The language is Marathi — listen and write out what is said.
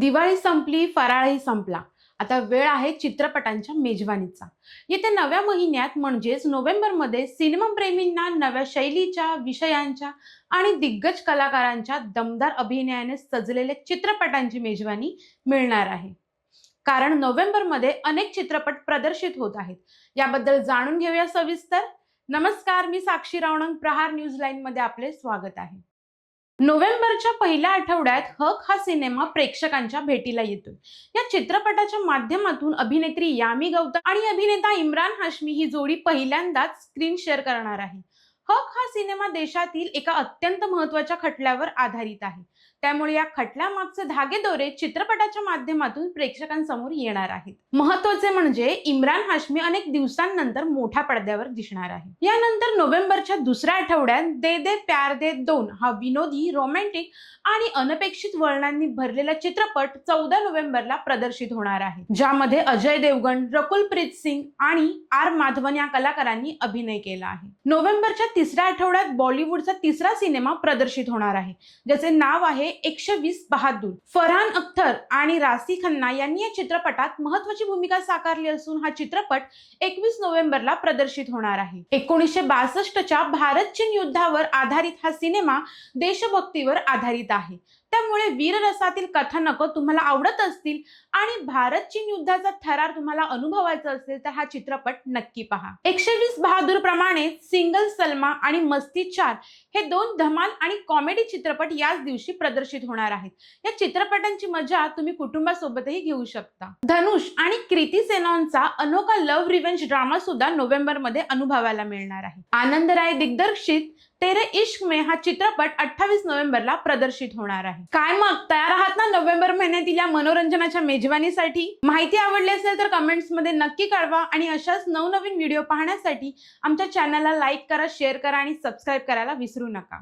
दिवाळी संपली फराळही संपला. आता वेळ आहे चित्रपटांच्या मेजवानीचा. येत्या नव्या महिन्यात म्हणजेच नोव्हेंबरमध्ये सिनेमाप्रेमींना नव्या शैलीच्या विषयांच्या आणि दिग्गज कलाकारांच्या दमदार अभिनयाने सजलेल्या चित्रपटांची मेजवानी मिळणार आहे. कारण नोव्हेंबरमध्ये अनेक चित्रपट प्रदर्शित होत आहेत. याबद्दल जाणून घेऊया सविस्तर. नमस्कार मी साक्षी रावणंग प्रहार न्यूज लाईनमध्ये आपले स्वागत आहे. नोव्हेंबरच्या पहिल्या आठवड्यात हक हा सिनेमा प्रेक्षकांच्या भेटीला येतोय. या चित्रपटाच्या माध्यमातून अभिनेत्री यामी गौतम आणि अभिनेता इम्रान हाशमी ही जोडी पहिल्यांदाच स्क्रीन शेअर करणार आहे. हक हा सिनेमा देशातील एका अत्यंत महत्त्वाच्या खटल्यावर आधारित आहे. त्यामुळे या खटल्यामागचे धागेदोरे चित्रपटाच्या माध्यमातून प्रेक्षकांसमोर येणार आहेत. महत्त्वाचे म्हणजे इम्रान हाशमी अनेक दिवसांनंतर मोठ्या पडद्यावर दिसणार आहे. यानंतर नोव्हेंबरच्या दुसऱ्या आठवड्यात दे दे प्यार दे दोन हा विनोदी रोमॅन्टिक आणि अनपेक्षित वळणांनी भरलेला चित्रपट चौदा नोव्हेंबरला प्रदर्शित होणार आहे. ज्यामध्ये अजय देवगण रकुल प्रीत सिंग आणि आर माधवन या कलाकारांनी अभिनय केला आहे. नोव्हेंबरच्या तिसऱ्या आठवड्यात बॉलिवूडचा तिसरा सिनेमा प्रदर्शित होणार आहे ज्याचे नाव आहे एकशे वीस बहादूर. फरहान अख्तर आणि रासी खन्ना यांनी या चित्रपटात महत्वाची भूमिका साकारली असून हा चित्रपट एकवीस नोव्हेंबरला प्रदर्शित होणार आहे. एकोणीसशे बासष्टच्या भारत चीन युद्धावर आधारित हा सिनेमा देशभक्तीवर आधारित आहे. त्यामुळे वीररसातील कथानक तुम्हाला आवडत असतील आणि भारत चीन युद्धाचा थरार तुम्हाला अनुभवायचा असेल तर हा चित्रपट नक्की पहा. एकशे वीस बहादूर प्रमाणे सिंगल सलमा आणि मस्ती चार हे दोन धमाल आणि कॉमेडी चित्रपट याच दिवशी प्रदर्शित होणार आहेत. या चित्रपटांची मजा तुम्ही कुटुंबासोबतही घेऊ शकता. धनुष आणि कृती सेनॉनचा अनोखा लव्ह रिव्हेंज ड्रामा सुद्धा नोव्हेंबरमध्ये अनुभवायला मिळणार आहे. आनंद राय दिग्दर्शित तेरे इश्क में हा चित्रपट अठ्ठावीस नोव्हेंबरला प्रदर्शित होणार आहे. काय मग? तयार आहात ना नोव्हेंबर महिन्यातील या मनोरंजनाच्या मेजवानीसाठी? माहिती आवडली असेल तर कमेंट्समध्ये नक्की कळवा आणि अशाच नवनवीन व्हिडिओ पाहण्यासाठी आमच्या चॅनलला लाईक करा शेअर करा आणि सबस्क्राईब करायला विसरू नका.